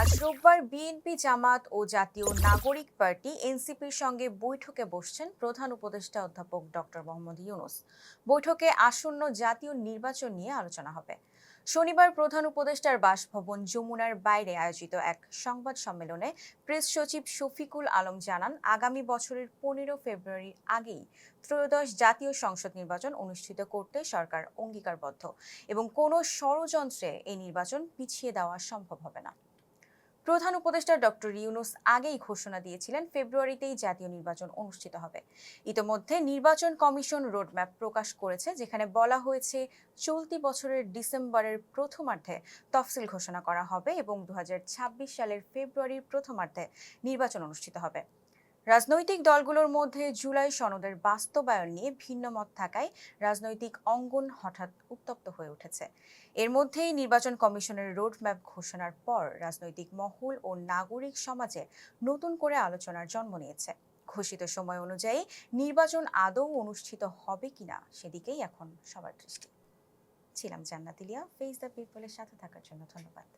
আজ রোববার বিএনপি জামাত ও জাতীয় নাগরিক পার্টি এনসিপির সঙ্গে বৈঠকে বসছেন প্রধান উপদেষ্টা অধ্যাপক ডক্টর মোহাম্মদ ইউনুস। বৈঠকে আসন্ন জাতীয় নির্বাচন নিয়ে আলোচনা হবে। শনিবার প্রধান উপদেষ্টার বাসভবন যমুনার বাইরে আয়োজিত এক সংবাদ সম্মেলনে প্রেস সচিব শফিকুল আলম জানান, আগামী বছরের পনেরো ফেব্রুয়ারির আগেই ত্রয়োদশ জাতীয় সংসদ নির্বাচন অনুষ্ঠিত করতে সরকার অঙ্গীকারবদ্ধ এবং কোনো ষড়যন্ত্রে এই নির্বাচন পিছিয়ে দেওয়া সম্ভব হবে না। প্রধান উপদেষ্টা ডক্টর ইউনুস আগেই ঘোষণা দিয়েছিলেন ফেব্রুয়ারিতেই জাতীয় নির্বাচন অনুষ্ঠিত হবে। ইতোমধ্যে নির্বাচন কমিশন রোডম্যাপ প্রকাশ করেছে, যেখানে বলা হয়েছে চলতি বছরের ডিসেম্বরের প্রথমার্ধে তফসিল ঘোষণা করা হবে এবং দু হাজার ছাব্বিশ সালের ফেব্রুয়ারির প্রথমার্ধে নির্বাচন অনুষ্ঠিত হবে। রাজনৈতিক দলগুলোর মধ্যে জুলাই সনদের বাস্তবায়ন নিয়ে ভিন্ন মত থাকায় রাজনৈতিক অঙ্গন হঠাৎ উত্তপ্ত হয়ে উঠেছে। এর মধ্যেই নির্বাচন কমিশনের রোডম্যাপ ঘোষণার পর রাজনৈতিক মহল ও নাগরিক সমাজে নতুন করে আলোচনার জন্ম নিয়েছে। ঘোষিত সময় অনুযায়ী নির্বাচন আদৌ অনুষ্ঠিত হবে কিনা সেদিকেই এখন সবার দৃষ্টি। ছিলাম জান্নাতিলিয়া ফেস দ্য পিপলের সাথে থাকার জন্য ধন্যবাদ।